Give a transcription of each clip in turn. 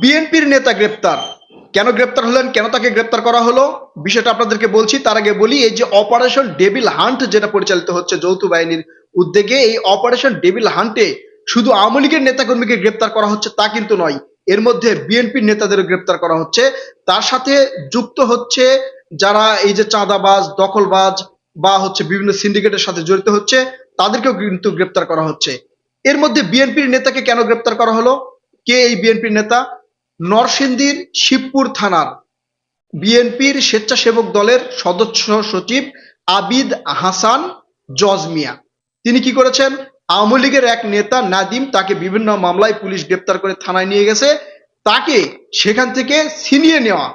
বিএনপির নেতা গ্রেপ্তার। কেন গ্রেপ্তার হলেন? কেন তাকে গ্রেপ্তার করা হলো? বিষয়টা আপনাদেরকে বলছি, তার আগে বলি, এই যে অপারেশন ডেভিল হান্ট যেটা পরিচালিত হচ্ছে যৌথ বাহিনীর উদ্যোগে, এই অপারেশন ডেভিল হান্টে শুধু আওয়ামী লীগের নেতাকর্মীকে গ্রেপ্তার করা হচ্ছে তা কিন্তু নয়, এর মধ্যে বিএনপির নেতাদেরও গ্রেপ্তার করা হচ্ছে। তার সাথে যুক্ত হচ্ছে যারা এই যে চাঁদাবাজ, দখলবাজ বা হচ্ছে বিভিন্ন সিন্ডিকেটের সাথে জড়িত হচ্ছে, তাদেরকেও কিন্তু গ্রেপ্তার করা হচ্ছে। এর মধ্যে বিএনপির নেতাকে কেন গ্রেপ্তার করা হলো? কে এই বিএনপির নেতা? নরসিংদীর শিবপুর থানার বিএনপির স্বেচ্ছাসেবক দলের সদস্য সচিব আবিদ হাসান জজমিয়া। তিনি কি করেছেন? আওয়ামী লীগের এক নেতা নাদিম তাকে বিভিন্ন মামলায় পুলিশ গ্রেপ্তার করে থানায় নিয়ে গেছে। তাকে সেখান থেকে ছিনিয়ে নেওয়া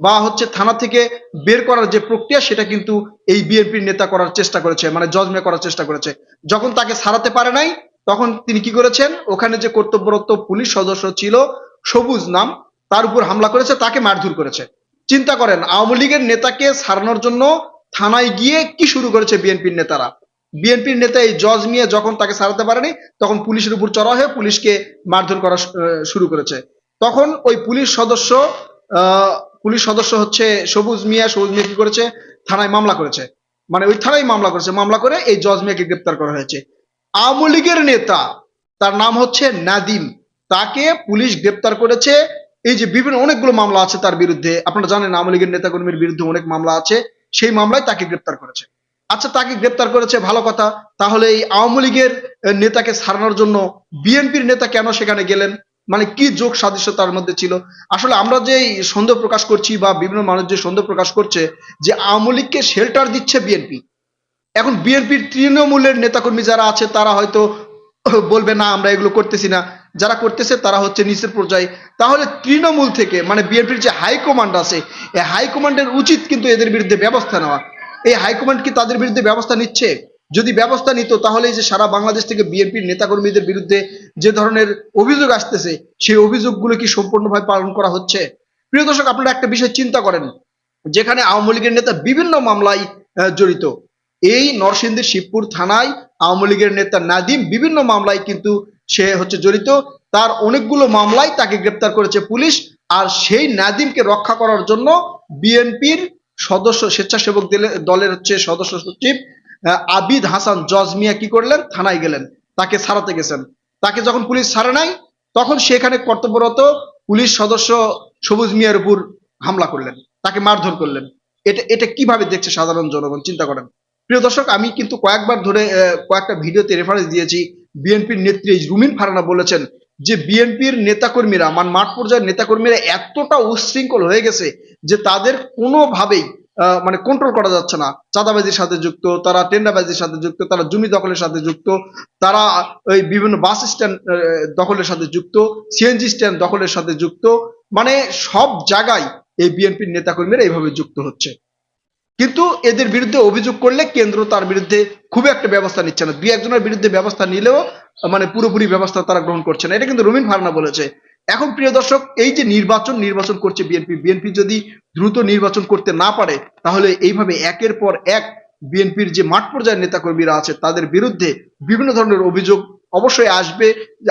বা হচ্ছে থানা থেকে বের করার যে প্রক্রিয়া, সেটা কিন্তু এই বিএনপির নেতা করার চেষ্টা করেছে মানে জজমে করার চেষ্টা করেছে। যখন তাকে ছাড়াতে পারে নাই, তখন তিনি কি করেছেন? ওখানে যে কর্তব্যরত পুলিশ সদস্য ছিল সবুজ নাম, তার উপর হামলা করেছে, তাকে মারধর করেছে। চিন্তা করেন, আওয়ামী লীগের নেতাকে সারানোর জন্য থানায় গিয়ে কি শুরু করেছে বিএনপির নেতারা? বিএনপির নেতা এই জজ মিয়া যখন তাকে সারাতে পারেনি, তখন পুলিশের উপর চড়া হয়ে পুলিশকে মারধর করা শুরু করেছে। তখন ওই পুলিশ সদস্য পুলিশ সদস্য হচ্ছে সবুজ মিয়া সবুজ মিয়া কি করেছে? থানায় মামলা করেছে। মানে ওই থানায় মামলা করেছে। মামলা করে এই জজ মিয়াকে গ্রেপ্তার করা হয়েছে। আওয়ামী লীগের নেতা, তার নাম হচ্ছে নাদিম। তাকে পুলিশ গ্রেপ্তার করেছে। এই যে বিভিন্ন অনেকগুলো মামলা আছে তার বিরুদ্ধে, আপনারা জানেন আওয়ামী লীগের নেতাকর্মীর বিরুদ্ধে অনেক মামলা আছে, সেই মামলায় তাকে গ্রেপ্তার করেছে। আচ্ছা তাকে গ্রেপ্তার করেছে, ভালো কথা। তাহলে এই আওয়ামী লীগের নেতাকে ছাড়ানোর জন্য বিএনপির নেতা কেন সেখানে গেলেন? মানে কি যোগ সাদৃশ্য তার মধ্যে ছিল? আসলে আমরা যে সন্দেহ প্রকাশ করছি বা বিভিন্ন মানুষ যে সন্দেহ প্রকাশ করছে যে আওয়ামী লীগকে শেল্টার দিচ্ছে বিএনপি। এখন বিএনপির তৃণমূলের নেতাকর্মী যারা আছে, তারা হয়তো বলবে, না, আমরা এগুলো করতেছি না। যারা করতেছে তারা হচ্ছে নিচের পর্যায়ে। তাহলে তৃণমূল থেকে মানে বিএনপির যে হাইকমান্ড আছে, এই হাইকমান্ডের উচিত কিন্তু এদের বিরুদ্ধে ব্যবস্থা নেওয়া। এই হাইকমান্ড কি তাদের বিরুদ্ধে ব্যবস্থা নিচ্ছে? যদি ব্যবস্থা নিত, তাহলে যে সারা বাংলাদেশ থেকে বিএনপির নেতাকর্মীদের বিরুদ্ধে যে ধরনের অভিযোগ আসতেছে, সেই অভিযোগগুলো কি সম্পূর্ণভাবে পালন করা হচ্ছে? প্রিয় দর্শক, আপনারা একটা বিষয় চিন্তা করেন। যেখানে আওয়ামী লীগের নেতা বিভিন্ন মামলায় জড়িত। এই নরসিংদীর শিবপুর থানায় আওয়ামী লীগের নেতা নাদিম বিভিন্ন মামলায় কিন্তু সে হচ্ছে জড়িত। তার অনেকগুলো মামলায় তাকে গ্রেপ্তার করেছে পুলিশ আর সেই নাদিমকে রক্ষা করার জন্য বিএনপির সদস্য, স্বেচ্ছাসেবক দলের হচ্ছে সদস্য সচিব আবিদ হাসান জজমিয়া কি করলেন? থানায় গেলেন। তাকে ছাড়াতে গেছেন। তাকে যখন পুলিশ ছাড়ে নাই, তখন সেখানে কর্তব্যরত পুলিশ সদস্য সবুজ মিয়ার উপর হামলা করলেন। তাকে মারধর করলেন। এটা এটা কীভাবে দেখছে সাধারণ জনগণ? চিন্তা করেন। প্রিয় দর্শক, আমি কিন্তু কয়েকবার ধরে কয়েকটা ভিডিওতে রেফারেন্স দিয়েছি। বিএনপির নেত্রী রুমিন ফারানা বলেছেন যে বিএনপির নেতাকর্মীরা মানে মাঠ পর্যায়ের নেতাকর্মীরা এতটা উচ্ছৃঙ্খল হয়ে গেছে যে তাদের কোনোভাবেই মানে কন্ট্রোল করা যাচ্ছে না। চাঁদাবাজির সাথে যুক্ত, তারা টেন্ডাবাজির সাথে যুক্ত, তারা জমি দখলের সাথে যুক্ত, তারা ওই বিভিন্ন বাস স্ট্যান্ড দখলের সাথে যুক্ত সিএনজি স্ট্যান্ড দখলের সাথে যুক্ত মানে সব জায়গায় এই বিএনপির নেতাকর্মীরা এইভাবে যুক্ত হচ্ছে। কিন্তু এদের বিরুদ্ধে অভিযোগ করলে কেন্দ্র তার বিরুদ্ধে খুব একটা ব্যবস্থা নিচ্ছে না। দুই একজনের বিরুদ্ধে ব্যবস্থা নিলেও মানে পুরোপুরি ব্যবস্থা তারা গ্রহণ করছে না। এটা কিন্তু রুমিন ফারনা বলেছে। এখন প্রিয় দর্শক, এই যে নির্বাচন নির্বাচন করছে বিএনপি। বিএনপি যদি দ্রুত নির্বাচন করতে না পারে, তাহলে এইভাবে একের পর এক বিএনপির যে মাঠ পর্যায়ের নেতাকর্মীরা আছে, তাদের বিরুদ্ধে বিভিন্ন ধরনের অভিযোগ অবশ্যই আসবে।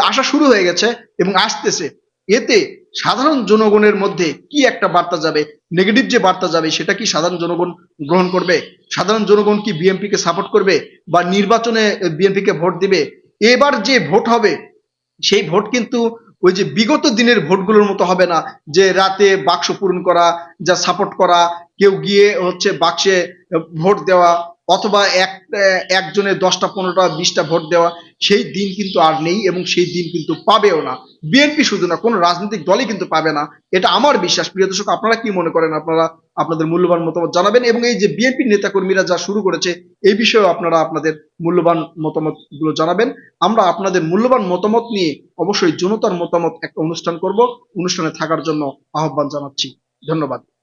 আসা শুরু হয়ে গেছে এবং আসতেছে। এতে সাধারণ জনগণের মধ্যে কি একটা বার্তা যাবে? নেগেটিভ যে বার্তা যাবে, সেটা কি সাধারণ জনগণ গ্রহণ করবে? সাধারণ জনগণ কি বিএনপি কে সাপোর্ট করবে বা নির্বাচনে বিএনপি কে ভোট দিবে? এবার যে ভোট হবে, সেই ভোট কিন্তু ওই যে বিগত দিনের ভোটগুলোর মতো হবে না, যে রাতে বাক্স পূরণ করা, যা সাপোর্ট করা, কেউ গিয়ে হচ্ছে বাক্সে ভোট দেওয়া অথবা এক একজনের দশটা, পনেরোটা, বিশটা ভোট দেওয়া, সেই দিন কিন্তু আর নেই এবং সেই দিন কিন্তু পাবেও না। বিএনপি শুধু না, কোনো রাজনৈতিক দলই কিন্তু পাবে না। এটা আমার বিশ্বাস। প্রিয় দর্শক, আপনারা কি মনে করেন? আপনারা আপনাদের মূল্যবান মতামত জানাবেন এবং এই যে বিএনপি নেতাকর্মীরা যা শুরু করেছে এই বিষয়েও আপনারা আপনাদের মূল্যবান মতামতগুলো জানাবেন। আমরা আপনাদের মূল্যবান মতামত নিয়ে অবশ্যই জনতার মতামত একটা অনুষ্ঠান করব। অনুষ্ঠানে থাকার জন্য আহ্বান জানাচ্ছি। ধন্যবাদ।